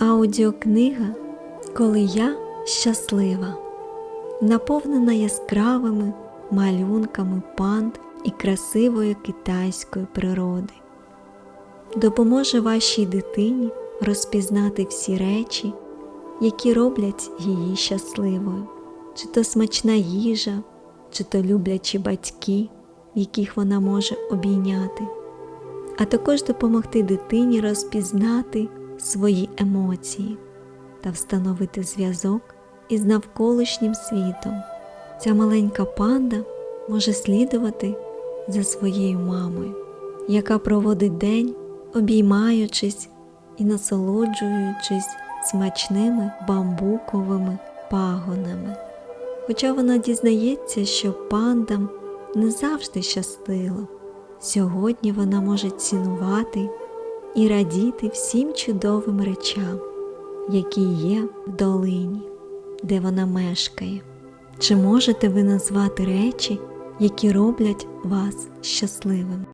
Аудіокнига Коли я щаслива, наповнена яскравими малюнками панд і красивої китайської природи. Допоможе вашій дитині розпізнати всі речі, які роблять її щасливою, чи то смачна їжа, чи то люблячі батьки, яких вона може обійняти а також допомогти дитині розпізнати свої емоції та встановити зв'язок із навколишнім світом. Ця маленька панда може слідувати за своєю мамою, яка проводить день, обіймаючись і насолоджуючись смачними бамбуковими пагонами. Хоча вона дізнається, що пандам не завжди щастило. Сьогодні вона може цінувати і радіти всім чудовим речам, які є в долині, де вона мешкає. Чи можете ви назвати речі, які роблять вас щасливим?